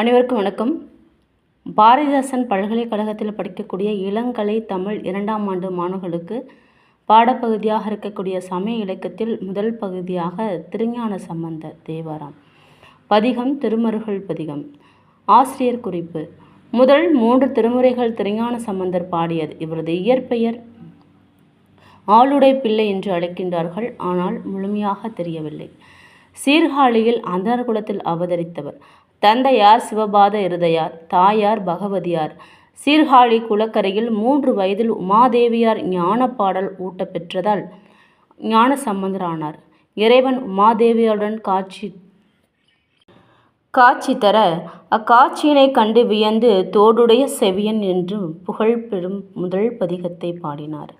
அனைவருக்கும் வணக்கம். பாரதிதாசன் பல்கலைக்கழகத்தில் படிக்கக்கூடிய இளங்கலை தமிழ் இரண்டாம் ஆண்டு மாணவர்களுக்கு பாடப்பகுதியாக இருக்கக்கூடிய சமய இலக்கத்தில் முதல் பகுதியாக திருஞான சம்பந்த தேவாரம். பதிகம் திருமருகல் பதிகம். ஆசிரியர் குறிப்பு. முதல் மூன்று திருமுறைகள் திருஞான சம்பந்தர் பாடியது. இவரது இயற்பெயர் ஆளுடை பிள்ளை என்று அழைக்கின்றார்கள். ஆனால் முழுமையாக தெரியவில்லை. சீர்காழியில் அந்தனர் குலத்தில் அவதரித்தவர். தந்தையார் சிவபாத இருதயார் தாயார் பகவதியார். சீர்காழி குளக்கரையில் மூன்று வயதில் உமாதேவியார் ஞான பாடல் ஊட்ட பெற்றதால் ஞான சம்பந்தரானார் இறைவன் உமாதேவியாருடன் காட்சி காட்சி தர அக்காட்சியினை கண்டு வியந்து தோடுடைய செவியன் என்று புகழ் பெறும் முதல் பதிகத்தை பாடினார்.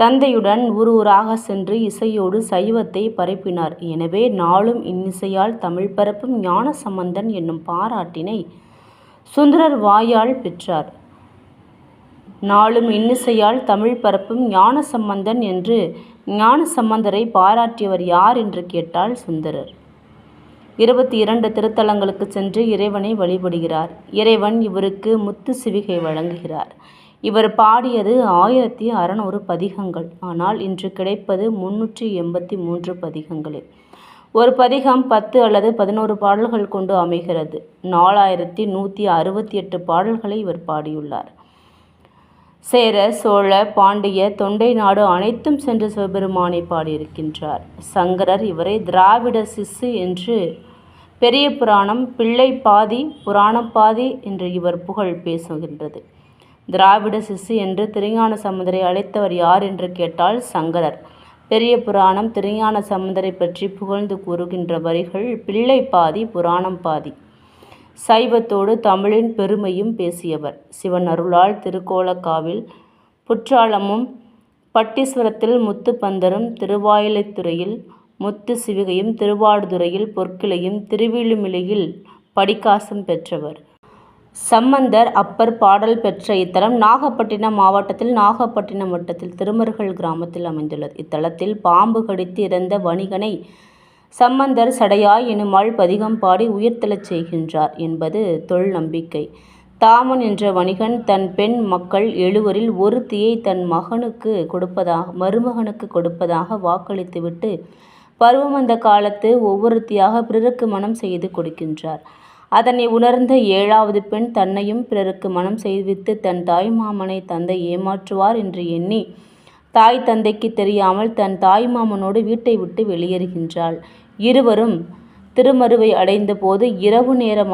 தந்தையுடன் ஊர் ஊராக சென்று இசையோடு சைவத்தை பரப்பினார். எனவே நாளும் இன்னிசையால் தமிழ் பரப்பும் ஞான சம்பந்தன் என்னும் பாராட்டினை சுந்தரர் வாயால் பெற்றார். நாளும் இன்னிசையால் தமிழ் பரப்பும் ஞான சம்பந்தன் என்று ஞான சம்பந்தரை பாராட்டியவர் யார் என்று கேட்டால் சுந்தரர். இருபத்தி இரண்டு திருத்தலங்களுக்கு சென்று இறைவனை வழிபடுகிறார். இறைவன் இவருக்கு முத்து சிவிகை வழங்குகிறார். இவர் பாடியது ஆயிரத்தி அறநூறு பதிகங்கள். ஆனால் இன்று கிடைப்பது முன்னூற்றி எண்பத்தி மூன்று பதிகங்களே ஒரு பதிகம் பத்து அல்லது பதினோரு பாடல்கள் கொண்டு அமைகிறது. நாலாயிரத்தி நூற்றி அறுபத்தி எட்டு பாடல்களை இவர் பாடியுள்ளார். சேர சோழ பாண்டிய தொண்டை நாடு அனைத்தும் சென்று சிவபெருமானை பாடியிருக்கின்றார். சங்கரர் இவரை திராவிட சிசு என்று பெரிய புராணம் பிள்ளை பாதி புராணம் பாதி என்று இவர் புகழ் பேசுகின்றது. திராவிட சிசு என்று திருஞான சமுதரை அழைத்தவர் யார் என்று கேட்டால் சங்கரர். பெரிய புராணம் திருஞான சமுதரை பற்றி புகழ்ந்து கூறுகின்ற வரிகள் பிள்ளை பாதி புராணம் பாதி. சைவத்தோடு தமிழின் பெருமையும் பேசியவர். சிவன் அருளால் திருக்கோலக்காவில் புற்றாலமும் பட்டீஸ்வரத்தில் முத்துப்பந்தரும் திருவாயிலைத்துறையில் முத்து சிவிகையும் திருவாடுதுறையில் பொற்கிளையும் திருவிழுமிலையில் படிக்காசம் பெற்றவர். சம்பந்தர் அப்பர் பாடல் பெற்ற இத்தலம் நாகப்பட்டினம் மாவட்டத்தில் நாகப்பட்டினம் வட்டத்தில் திருமருகல் கிராமத்தில் அமைந்துள்ளது. இத்தலத்தில் பாம்பு கடித்து இறந்த வணிகனை சம்பந்தர் சடையாய் எனுமாள் பதிகம் பாடி உயிர்த்தெழச் செய்கின்றார் என்பது தொல் நம்பிக்கை. தாமன் என்ற வணிகன் தன் பெண் மக்கள் எழுவரில் ஒருத்தியை தன் மகனுக்கு கொடுப்பதாக மருமகனுக்கு கொடுப்பதாக வாக்களித்துவிட்டு பருவம் வந்த காலத்து ஒவ்வொருத்தியாக பிறருக்கு மனம் செய்து கொடுக்கின்றார். அதனை உணர்ந்த ஏழாவது பெண் தன்னையும் பிறருக்கு மனம் செய்வித்து தன் தாய் மாமனை தந்தை ஏமாற்றுவார் என்று எண்ணி தாய் தந்தைக்கு தெரியாமல் தன் தாய் மாமனோடு வீட்டை விட்டு வெளியேறுகின்றாள். இருவரும் திருமருவை அடைந்த போது இரவு நேரம்